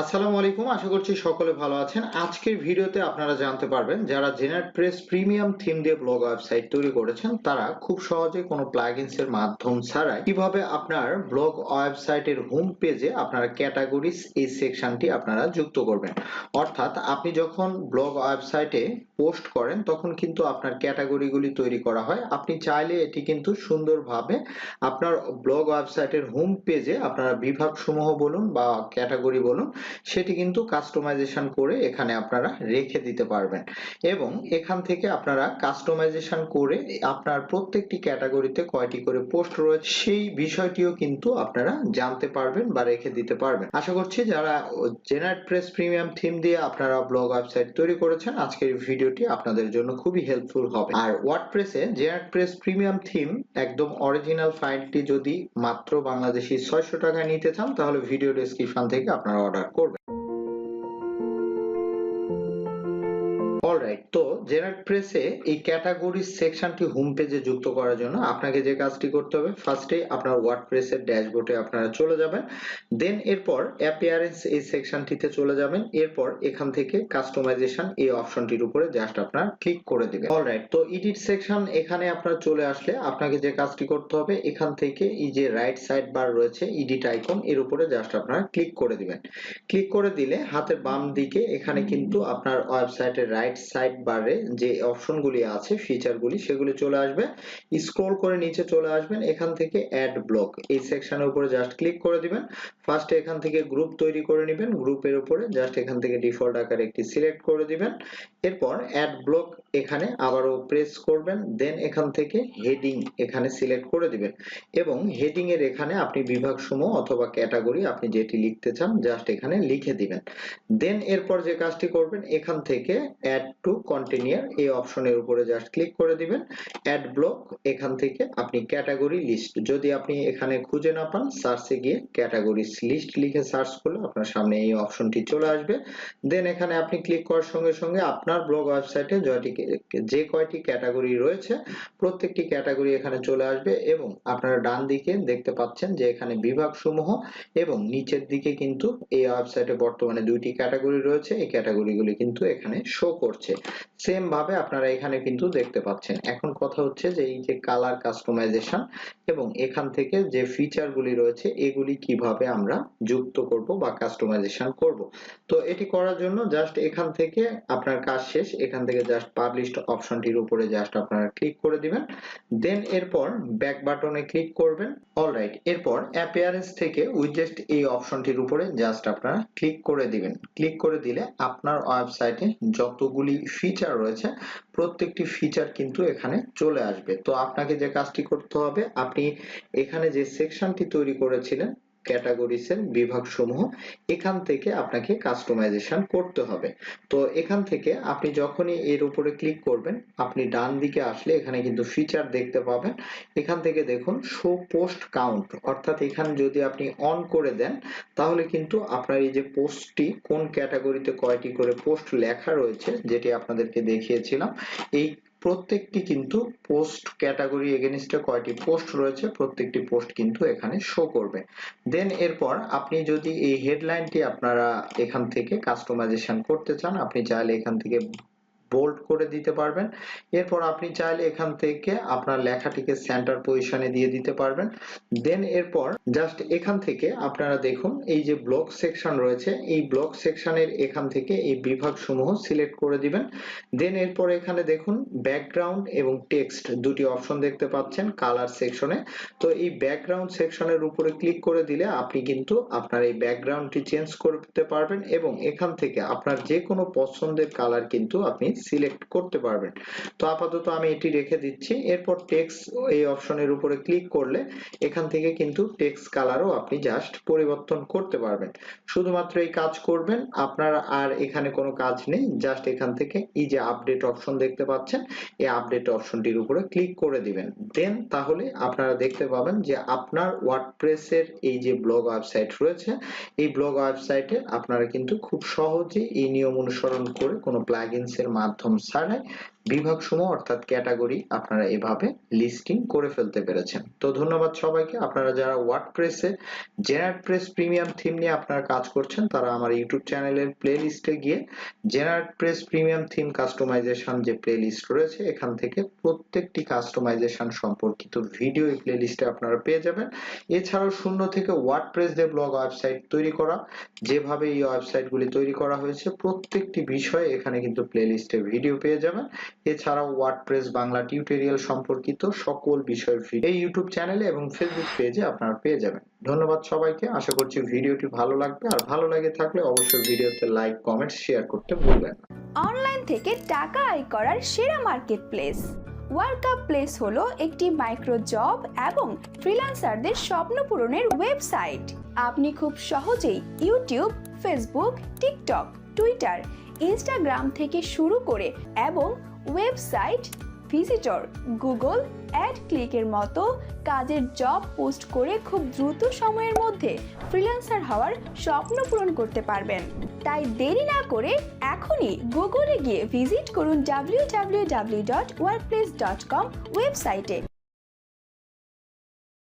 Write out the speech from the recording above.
আসসালামু আলাইকুম, আশা করছি সকলে ভালো আছেন। আজকের ভিডিওতে আপনারা জানতে পারবেন, যারা জেনারেট প্রেস প্রিমিয়াম থিম দিয়ে ব্লগ ওয়েবসাইট তৈরি করেছেন, তারা খুব সহজে কোনো প্লাগইনস এর মাধ্যম ছাড়াই কীভাবে আপনার ব্লগ ওয়েবসাইটের হোম পেজে আপনারা ক্যাটাগরিজ এই সেকশনটি আপনারা যুক্ত করবেন। অর্থাৎ আপনি যখন ব্লগ ওয়েবসাইটে পোস্ট করেন, তখন কিন্তু আপনার ক্যাটাগরিগুলি তৈরি করা হয়। আপনি চাইলে এটি কিন্তু সুন্দরভাবে আপনার ব্লগ ওয়েবসাইটের হোম পেজে আপনারা বিভাগসমূহ বলুন বা ক্যাটাগরি বলুন সেটি কিন্তু কাস্টমাইজেশন করে এখানে আপনারা রেখে দিতে পারবেন। এবং এখান থেকে আপনারা কাস্টমাইজেশন করে আপনার প্রত্যেকটি ক্যাটাগরিতে কয়টি করে পোস্ট রয়েছে, সেই বিষয়টিও কিন্তু আপনারা জানতে পারবেন বা রেখে দিতে পারবেন। আশা করছি যারা জেনারেট প্রেস প্রিমিয়াম থিম দিয়ে আপনারা ব্লগ ওয়েবসাইট তৈরি করেছেন, আজকের ভিডিওটি আপনাদের জন্য খুবই হেল্পফুল হবে। আর ওয়ার্ডপ্রেসে জেনারেট প্রেস প্রিমিয়াম থিম একদম অরিজিনাল ফাইলটি যদি মাত্র বাংলাদেশি ছয়শো টাকায় নিতে চান, তাহলে ভিডিও ডেসক্রিপশন থেকে আপনারা অর্ডার তো জেনারেট প্রেসে এই ক্যাটাগরি সেকশনটি হোম পেজে যুক্ত করার জন্য আপনাকে যে কাজটি করতে হবে ফার্স্টে আপনার ওয়ার্ডপ্রেসের ড্যাশবোর্ডে আপনারা চলে যাবেন দেন এরপর অ্যাপিয়ারেন্স এই সেকশনটিতে চলে যাবেন, এরপর এখান থেকে কাস্টমাইজেশন এই অপশনটির উপরে জাস্ট আপনার ক্লিক করে দিবেন। অলরাইট তো এডিট সেকশন এখানে আপনার চলে আসলে আপনাকে যে কাজটি করতে হবে, এখান থেকে এই যে রাইট সাইড বার রয়েছে এডিট আইকন এর উপরে জাস্ট আপনারা ক্লিক করে দিবেন। ক্লিক করে দিলে হাতের বাম দিকে এখানে কিন্তু আপনার ওয়েবসাইটের রাইট সাইড বারে যে অপশনগুলি আছে ফিচারগুলি সেগুলি চলে আসবে। স্ক্রল করে নিচে চলে আসবেন, এখান থেকে অ্যাড ব্লক এই সেকশনের উপরে জাস্ট ক্লিক করে দিবেন। ফার্স্ট এখান থেকে গ্রুপ তৈরি করে নেবেন। গ্রুপের উপরে জাস্ট এখান থেকে ডিফল্ট আকারে একটি সিলেক্ট করে দিবেন। এরপর অ্যাড ব্লক এখানে আবারও প্রেস করবেন। দেন এখান থেকে হেডিং এখানে সিলেক্ট করে দিবেন। এবং হেডিং এর এখানে আপনি বিভাগ সমূহ অথবা ক্যাটাগরি আপনি যেটি লিখতে চান জাস্ট এখানে লিখে দিবেন। দেন এরপর যে কাজটি করবেন, এখান থেকে অ্যাড টু কন্টিনিউ এই অপশনের উপরে জাস্ট ক্লিক করে দিবেন অ্যাড ব্লক এখান থেকে আপনি ক্যাটাগরি লিস্ট যদি আপনি এখানে খুঁজে না পান সার্চে গিয়ে ক্যাটাগরি লিস্ট লিখে সার্চ করলে আপনার সামনে এই অপশনটি চলে আসবে। দেন এখানে আপনি ক্লিক করার সঙ্গে সঙ্গে আপনার ব্লগ ওয়েবসাইটে জয়টি যে কয়টি ক্যাটাগরি রয়েছে, প্রত্যেকটি ক্যাটাগরি এখানে চলে আসবে এবং আপনারা ডান দিকে দেখতে পাচ্ছেন যে এখানে বিভাগ সমূহ এবং নিচের দিকে কিন্তু এই ওয়েবসাইটে বর্তমানে দুইটি ক্যাটাগরি রয়েছে, এই ক্যাটাগরিগুলি কিন্তু এখানে শো করছে। সেম ভাবে আপনারা এখানে কিন্তু দেখতে পাচ্ছেন। এখন কথা হচ্ছে যে, এই যে কালার কাস্টমাইজেশন এবং এখান থেকে যে ফিচারগুলি রয়েছে, এগুলি কীভাবে আমরা যুক্ত করব বা কাস্টমাইজেশন করব। তো এটি করার জন্য জাস্ট এখান থেকে আপনার কাজ শেষ। এখান থেকে জাস্ট পাবলিশড অপশনটির উপরে জাস্ট আপনারা ক্লিক করে দিবেন। দেন এরপর ব্যাক বাটনে ক্লিক করবেন। অলরাইট এরপর অ্যাপিয়ারেন্স থেকে উইজেস্ট এই অপশনটির উপরে জাস্ট আপনারা ক্লিক করে দিবেন। ক্লিক করে দিলে আপনার ওয়েবসাইটে যতগুলি ফিচার রয়েছে, প্রত্যেকটি ফিচার কিন্তু এখানে চলে আসবে। তো আপনাকে যে কাজটি করতে হবে, আপনি এখানে যে সেকশনটি তৈরি করেছিলেন ক্যাটাগরিজের বিভাগ সমূহ এখান থেকে আপনাকে কাস্টমাইজেশন করতে হবে। তো এখান থেকে আপনি যখনই এর উপরে ক্লিক করবেন, আপনি ডান দিকে আসলে এখানে কিন্তু ফিচার দেখতে পাবেন। এখান থেকে দেখুন শো পোস্ট কাউন্ট অর্থাৎ এখানে যদি আপনি অন করে দেন, তাহলে কিন্তু আপনার এই যে পোস্টটি কোন ক্যাটাগরিতে কয়টি করে পোস্ট লেখা রয়েছে, যেটি আপনাদেরকে দেখিয়েছিলাম, এই প্রত্যেকটি কিন্তু পোস্ট ক্যাটাগরি এগেনিস্টে কয়টি পোস্ট রয়েছে, প্রত্যেকটি পোস্ট কিন্তু এখানে শো করবে। দেন এরপর আপনি যদি এই হেডলাইনটি আপনারা এখান থেকে কাস্টমাইজেশন করতে চান, আপনি চাইলে এখান থেকে বোল্ড করে দিতে পারবেন। এরপর আপনি চাইলে এখান থেকে আপনার লেখাটিকে সেন্টার পজিশনে দিয়ে দিতে পারবেন। দেন এরপর জাস্ট এখান থেকে আপনারা দেখুন, এই যে ব্লক সেকশন রয়েছে, এই ব্লক সেকশনের এখান থেকে এই বিভাগ সমূহ সিলেক্ট করে দিবেন। দেন এরপর এখানে দেখুন ব্যাকগ্রাউন্ড এবং টেক্সট দুটি অপশন দেখতে পাচ্ছেন কালার সেকশনে তো এই ব্যাকগ্রাউন্ড সেকশনের উপরে ক্লিক করে দিলে আপনি কিন্তু আপনার এই ব্যাকগ্রাউন্ডটি চেঞ্জ করতে পারবেন এবং এখান থেকে আপনার যে কোনো পছন্দের কালার কিন্তু আপনি সিলেক্ট করতে পারবেন। তো আপাতত আমি এটি রেখে দিচ্ছি। এরপর টেক্সট এই অপশনের উপরে ক্লিক করলে এখান থেকে কিন্তু টেক্সট কালারও আপনি জাস্ট পরিবর্তন করতে পারবেন। শুধুমাত্র এই কাজ করবেন। আপনার আর এখানে কোনো কাজ নেই। জাস্ট এখান থেকে এই যে আপডেট অপশন দেখতে পাচ্ছেন, এই আপডেট অপশনটির উপরে ক্লিক করে দিবেন। দেন তাহলে আপনারা দেখতে পাবেন যে আপনার ওয়ার্ডপ্রেসের এই যে ব্লগ ওয়েবসাইট রয়েছে, এই ব্লগ ওয়েবসাইটে আপনারা কিন্তু খুব সহজেই এই নিয়ম অনুসরণ করে কোনো প্লাগইনস এর Atomsal ছাড়াই বিভাগসমূহ অর্থাৎ ক্যাটাগরি আপনারা এভাবে লিস্টিং করে ফেলতে পেরেছেন। তো ধন্যবাদ সবাইকে। আপনারা যারা ওয়ার্ডপ্রেসে জেনারেট প্রেস প্রিমিয়াম থিম নিয়ে আপনারা কাজ করছেন, তারা আমার ইউটিউব চ্যানেলের প্লে লিস্টে গিয়ে GeneratePress premium theme customization যে প্লে লিস্ট রয়েছে, এখান থেকে প্রত্যেকটি কাস্টমাইজেশন সম্পর্কিত ভিডিও এই প্লে লিস্টে আপনারা পেয়ে যাবেন। এছাড়াও শূন্য থেকে ওয়ার্ডপ্রেস দিয়ে ব্লগ ওয়েবসাইট তৈরি করা, যেভাবে এই ওয়েবসাইটগুলি তৈরি করা হয়েছে, প্রত্যেকটি বিষয়ে এখানে কিন্তু প্লে লিস্টে ভিডিও পেয়ে যাবেন। এছাড়াও ওয়ার্ডপ্রেস বাংলা টিউটোরিয়াল সম্পর্কিত সকল বিষয়ের ভিডিও এই ইউটিউব চ্যানেলে এবং ফেসবুক পেজে আপনারা পেয়ে যাবেন। ধন্যবাদ সবাইকে। আশা করছি ভিডিওটি ভালো লাগবে। আর ভালো লাগে থাকলে অবশ্যই ভিডিওতে লাইক কমেন্ট শেয়ার করতে ভুলবেন না। অনলাইন থেকে টাকা আয় করার সেরা মার্কেট প্লেস ওয়ার্কআপ প্লেস হলো একটি মাইক্রো জব এবং ফ্রিল্যান্সারদের স্বপ্ন পূরণের ওয়েবসাইট আপনি খুব সহজেই YouTube Facebook TikTok Twitter Instagram থেকে শুরু করে এবং ওয়েবসাইট ভিজিটর গুগল অ্যাড ক্লিকের মতো কাজের জব পোস্ট করে খুব দ্রুত সময়ের মধ্যে ফ্রিল্যান্সার হওয়ার স্বপ্ন পূরণ করতে পারবেন। তাই দেরি না করে এখনই গুগলে গিয়ে ভিজিট করুন www.workplace.com ওয়েবসাইটে